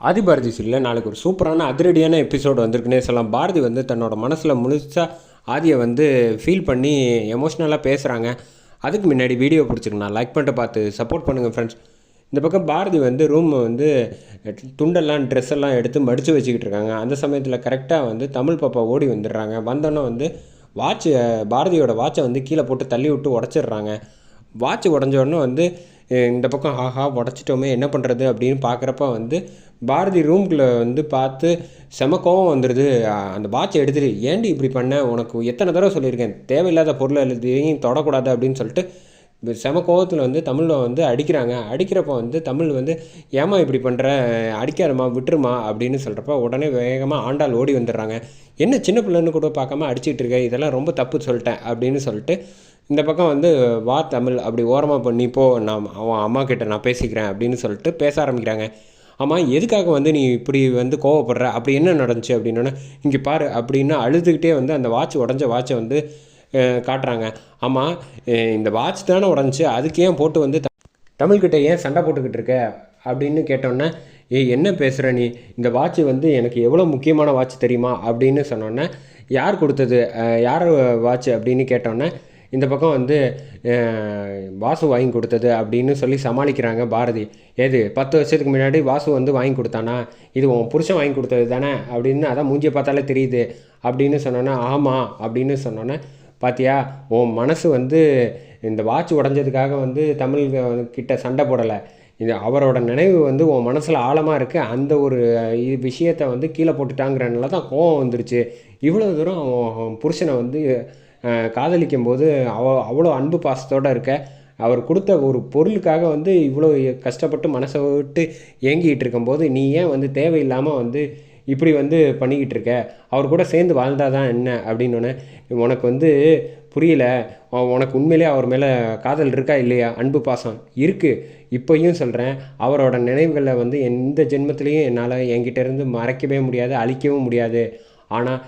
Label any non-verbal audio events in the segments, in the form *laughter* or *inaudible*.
ஆதி பாரதி சீரியலில் நாளைக்கு ஒரு சூப்பரான அதிரடியான எபிசோடு வந்திருக்குன்னே சொல்லலாம் பாரதி வந்து தன்னோட மனசில் முழுசாக ஆதியை வந்து ஃபீல் பண்ணி எமோஷ்னலாக பேசுகிறாங்க அதுக்கு முன்னாடி வீடியோ பிடிச்சிருக்கேன் லைக் பண்ணிட்டு பார்த்து சப்போர்ட் பண்ணுங்கள் ஃப்ரெண்ட்ஸ் இந்த பக்கம் பாரதி வந்து ரூம் வந்து துண்டெல்லாம் ட்ரெஸ் எல்லாம் எடுத்து மடித்து வச்சுக்கிட்டு இருக்காங்க. அந்த சமயத்தில் கரெக்டாக வந்து தமிழ் பாப்பா ஓடி வந்துடுறாங்க. வந்தோன்னே வந்து வாட்ச் பாரதியோட வாட்சை வந்து கீழே போட்டு தள்ளி விட்டு உடச்சிடுறாங்க. வாட்ச் உடஞ்ச உடனே வந்து இந்த பக்கம் ஆஹா உடச்சிட்டோமே என்ன பண்ணுறது அப்படின்னு பார்க்குறப்ப வந்து பாரதி ரூம்குள்ளே வந்து பார்த்து செம கோவம் வந்துடுது அந்த வாட்சை எடுத்துட்டு ஏன்டி இப்படி பண்ண? உனக்கு எத்தனை தடவை சொல்லியிருக்கேன். தேவையில்லாத பொருளை எழுதியும் தொடக்கூடாது அப்படின்னு சொல்லிட்டு செம கோவத்தில் வந்து தமிழில் வந்து அடிக்கிறாங்க. அடிக்கிறப்ப வந்து தமிழ் வந்து ஏமா இப்படி பண்ணுற அடிக்காதம்மா விட்டுருமா அப்படின்னு சொல்கிறப்ப உடனே வேகமாக ஆண்டாள் ஓடி வந்துடுறாங்க. என்ன சின்ன பிள்ளைன்னு கூட பார்க்காம அடிச்சிட்டு இருக்க? இதெல்லாம் ரொம்ப தப்பு சொல்லிட்டேன் அப்படின்னு சொல்லிட்டு இந்த பக்கம் வந்து வா தமிழ் அப்படி ஓரமாக பண்ணி போ நான் அவன் அம்மா கிட்ட நான் பேசிக்கிறேன் அப்படின்னு சொல்லிட்டு பேச ஆரம்பிக்கிறாங்க. ஆமாம் எதுக்காக வந்து நீ இப்படி வந்து கோவப்படுற? அப்படி என்ன நடந்துச்சு? அப்படின்னோடனே இங்கே பாரு அப்படின்னு அழுதுகிட்டே வந்து அந்த வாட்ச் உடஞ்ச வாட்சை வந்து காட்டுறாங்க. ஆமாம் இந்த வாட்ச் தானே உடஞ்சி அதுக்கு ஏன் போட்டு வந்து த- தமிழ்கிட்ட ஏன் சண்டை போட்டுக்கிட்டு இருக்க? அப்படின்னு கேட்டோன்னே ஏய் என்ன பேசுகிற நீ? இந்த வாட்ச் வந்து எனக்கு எவ்வளோ முக்கியமான வாட்ச் தெரியுமா? அப்படின்னு சொன்னோன்னே யார் கொடுத்தது? யார் வாட்ச்? அப்படின்னு கேட்டோன்னே இந்த பக்கம் வந்து வாசு வாங்கி கொடுத்தது அப்படின்னு சொல்லி சமாளிக்கிறாங்க பாரதி. எது பத்து வருஷத்துக்கு முன்னாடி வாசு வந்து வாங்கி கொடுத்தானா? இது உன் புருஷன் வாங்கி கொடுத்தது தானே? அப்படின்னு அதான் மூஞ்சியை பார்த்தாலே தெரியுது. அப்படின்னு சொன்னோன்னே ஆமாம் அப்படின்னு சொன்னோன்னே பாத்தியா உன் மனசு வந்து இந்த வாட்ச் உடஞ்சதுக்காக வந்து தமிழ் கிட்ட சண்டை போடலை. இது அவரோட நினைவு வந்து உன் மனசில் ஆழமாக இருக்குது அந்த ஒரு இது விஷயத்தை வந்து கீழே போட்டுட்டாங்கிறனால தான் கோவம் வந்துருச்சு. இவ்வளோ தூரம் புருஷனை வந்து காதலிக்கும் போது அவ அவ்வளோ அன்பு பாசத்தோடு இருக்க. அவர் கொடுத்த ஒரு பொருளுக்காக வந்து இவ்வளோ கஷ்டப்பட்டு மனசை விட்டு ஏங்கிக்கிட்டு இருக்கும்போது நீ ஏன் வந்து தேவையில்லாமல் வந்து இப்படி வந்து பண்ணிக்கிட்டு இருக்க? அவர் கூட சேர்ந்து வாழ்ந்தால் தான் என்ன? அப்படின்னோடனே உனக்கு வந்து புரியல. உனக்கு உண்மையிலே அவர் மேலே காதல் இருக்கா இல்லையா? அன்பு பாசம் இருக்குது இப்போயும் சொல்கிறேன் அவரோட நினைவுகளை வந்து எந்த ஜென்மத்திலையும் என்னால் என்கிட்ட இருந்து மறைக்கவே முடியாது அழிக்கவும் முடியாது. ஆனால்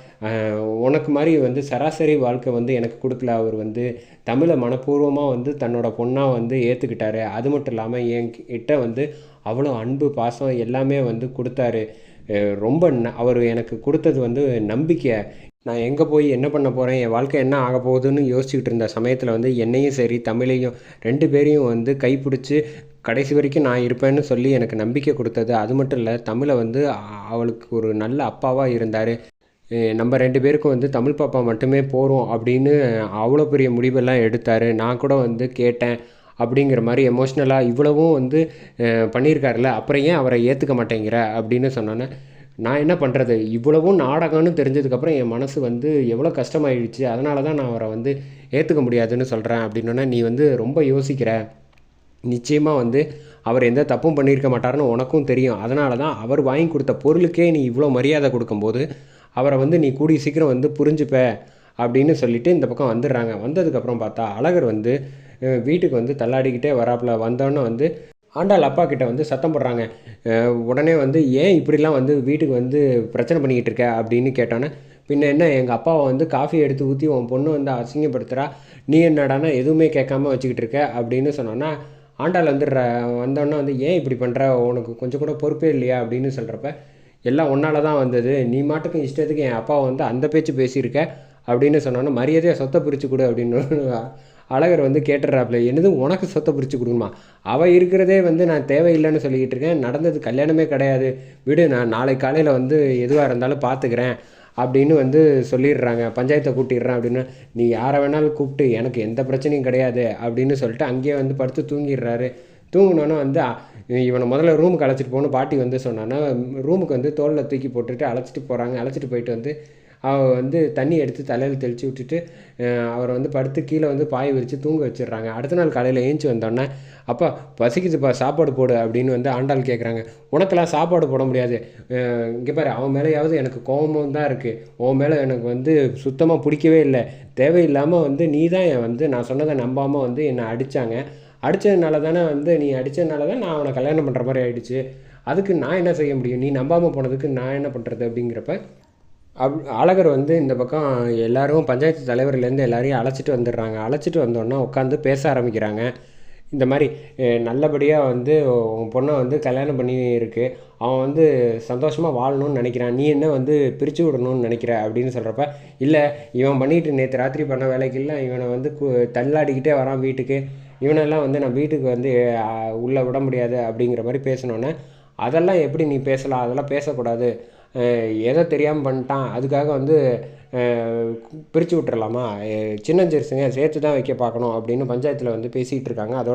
உனக்கு மாதிரி வந்து சராசரி வாழ்க்கை வந்து எனக்கு கொடுக்கல. அவர் வந்து தமிழை மனப்பூர்வமாக வந்து தன்னோட பொண்ணாக வந்து ஏற்றுக்கிட்டாரு அது மட்டும் இல்லாமல் என்கிட்ட வந்து அவ்வளோ அன்பு பாசம் எல்லாமே வந்து கொடுத்தாரு. ரொம்ப ந- அவர் எனக்கு கொடுத்தது வந்து நம்பிக்கை. நான் எங்கே போய் என்ன பண்ண போகிறேன் என் வாழ்க்கை என்ன ஆக போகுதுன்னு யோசிச்சுக்கிட்டு இருந்த சமயத்தில் வந்து என்னையும் சரி தமிழையும் ரெண்டு பேரையும் வந்து கைப்பிடிச்சி கடைசி வரைக்கும் நான் இருப்பேன்னு சொல்லி எனக்கு நம்பிக்கை கொடுத்தது. அது மட்டும் இல்லை தமிழை வந்து அவளுக்கு ஒரு நல்ல அப்பாவாக இருந்தார். நம்ம ரெண்டு பேருக்கும் வந்து தமிழ் பாப்பா மட்டுமே போகிறோம் அப்படின்னு அவ்வளோ பெரிய முடிவெல்லாம் எடுத்தார். நான் கூட வந்து கேட்டேன். அப்படிங்கிற மாதிரி எமோஷ்னலாக இவ்வளவும் வந்து பண்ணியிருக்காருல பண்ணியிருக்காருல்ல அப்புறம் ஏன் அவரை ஏற்றுக்க மாட்டேங்கிற அப்படின்னு சொன்னோன்னே நான் என்ன பண்ணுறது இவ்வளவும் நாடகம்னு தெரிஞ்சதுக்கப்புறம் என் மனசு வந்து எவ்வளோ கஷ்டமாயிடுச்சு. அதனால தான் நான் அவரை வந்து ஏற்றுக்க முடியாதுன்னு சொல்கிறேன் அப்படின்னோடனே நீ வந்து ரொம்ப யோசிக்கிற. நிச்சயமாக வந்து அவர் எந்த தப்பும் பண்ணியிருக்க மாட்டாருன்னு உனக்கும் தெரியும். அதனால தான் அவர் வாங்கி கொடுத்த பொருளுக்கே நீ இவ்வளோ மரியாதை கொடுக்கும்போது அவரை வந்து நீ கூடிய சீக்கிரம் வந்து புரிஞ்சுப்ப அப்படின்னு சொல்லிட்டு இந்த பக்கம் வந்துடுறாங்க. வந்ததுக்கப்புறம் பார்த்தா அழகர் வந்து வீட்டுக்கு வந்து தள்ளாடிக்கிட்டே வராப்புல. வந்தோன்னே வந்து ஆண்டாள் அப்பா கிட்ட வந்து சத்தம் போடுறாங்க. உடனே வந்து ஏன் இப்படிலாம் வந்து வீட்டுக்கு வந்து பிரச்சனை பண்ணிக்கிட்டு இருக்க அப்படின்னு கேட்டோன்னே பின்ன என்ன எங்கள் அப்பாவை வந்து காஃபி எடுத்து ஊற்றி உன் பொண்ணு வந்து அசிங்கப்படுத்துகிறா நீ என்னடானா எதுவுமே கேட்காம வச்சுக்கிட்டு இருக்க அப்படின்னு சொன்னோன்னா ஆண்டாள் வந்துடுற. வந்தோடனே வந்து ஏன் இப்படி பண்ணுற உனக்கு கொஞ்சம் கூட பொறுப்பே இல்லையா அப்படின்னு சொல்கிறப்ப எல்லாம் உன்னால தான் வந்தது. நீ மாட்டுக்கும் இஷ்டத்துக்கு என் அப்பாவை வந்து அந்த பேச்சு பேசியிருக்க அப்படின்னு சொன்னோன்னே மரியாதையாக சொத்தை பிரித்து கொடு அப்படின்னு *laughs* அழகர் வந்து கேட்டுறாப்புல என்னது உனக்கு சொத்தை பிரித்து கொடுக்குமா அவள் இருக்கிறதே வந்து நான் தேவையில்லைன்னு சொல்லிக்கிட்டு இருக்கேன். நடந்தது கல்யாணமே கிடையாது. விடு நான் நாளை காலையில் வந்து எதுவாக இருந்தாலும் பார்த்துக்கிறேன் அப்படின்னு வந்து சொல்லிடுறாங்க. பஞ்சாயத்தை கூட்டிடுறேன் அப்படின்னு. நீ யாரை வேணாலும் கூப்பிட்டு எனக்கு எந்த பிரச்சனையும் கிடையாது அப்படின்னு சொல்லிட்டு அங்கேயே வந்து படுத்து தூங்கிடுறாரு. தூங்கினோன்னே வந்து இவனை முதல்ல ரூமுக்கு அழைச்சிட்டு போகணும். பாட்டி வந்து சொன்னான்னா ரூமுக்கு வந்து தோலில் தூக்கி போட்டுட்டு அழைச்சிட்டு போகிறாங்க அழைச்சிட்டு போயிட்டு வந்து அவள் வந்து தண்ணி எடுத்து தலையில் தெளித்து விட்டுட்டு அவரை வந்து படுத்து கீழே வந்து பாய் விரித்து தூங்க வச்சிடுறாங்க. அடுத்த நாள் காலையில் ஏஞ்சி வந்தோடனே அப்பா பசிக்குதுப்பா சாப்பாடு போடு அப்படின்னு வந்து ஆண்டாள் கேட்குறாங்க உனக்கெல்லாம் சாப்பாடு போட முடியாது. இங்கே பாரு அவன் மேலேயாவது எனக்கு கோபமும் தான் இருக்குது உன் மேலே எனக்கு வந்து சுத்தமாக பிடிக்கவே இல்லை. தேவையில்லாமல் வந்து நீ தான் என் வந்து நான் சொன்னதை நம்பாமல் வந்து என்னை அடித்தாங்க அடித்ததுனால தானே வந்து நீ அடித்ததுனால தான் நான் அவனை கல்யாணம் பண்ணுற மாதிரி ஆகிடுச்சு அதுக்கு நான் என்ன செய்ய முடியும்? நீ நம்பாமல் போனதுக்கு நான் என்ன பண்ணுறது அப்படிங்கிறப்ப அப் அழகர் வந்து இந்த பக்கம் எல்லாரும் பஞ்சாயத்து தலைவர்லேருந்து எல்லாரையும் அழைச்சிட்டு வந்துடுறாங்க. அழைச்சிட்டு வந்தோன்னா உட்காந்து பேச ஆரம்பிக்கிறாங்க. இந்த மாதிரி நல்லபடியாக வந்து உன் பொண்ணை வந்து கல்யாணம் பண்ணி இருக்கு அவன் வந்து சந்தோஷமாக வாழணும்னு நினைக்கிறான். நீ என்ன வந்து பிரித்து விடணும்னு நினைக்கிற? அப்படின்னு சொல்கிறப்ப இல்லை இவன் பண்ணிட்டு நேற்று ராத்திரி பண்ண வேலைக்கு இல்லை இவனை வந்து கு தள்ளாடிக்கிட்டே வரான் வீட்டுக்கு. இவனெல்லாம் வந்து நான் வீட்டுக்கு வந்து உள்ளே விட முடியாது அப்படிங்கிற மாதிரி பேசினோன்னே அதெல்லாம் எப்படி நீ பேசலாம்? அதெல்லாம் பேசக்கூடாது. எதை தெரியாமல் பண்ணிட்டான்? அதுக்காக வந்து பிரித்து விட்டுறலாமா? சின்னஞ்சிறுசுங்க சேர்த்து தான் வைக்க பார்க்கணும் அப்படின்னு பஞ்சாயத்தில் வந்து பேசிகிட்டு இருக்காங்க. அதோட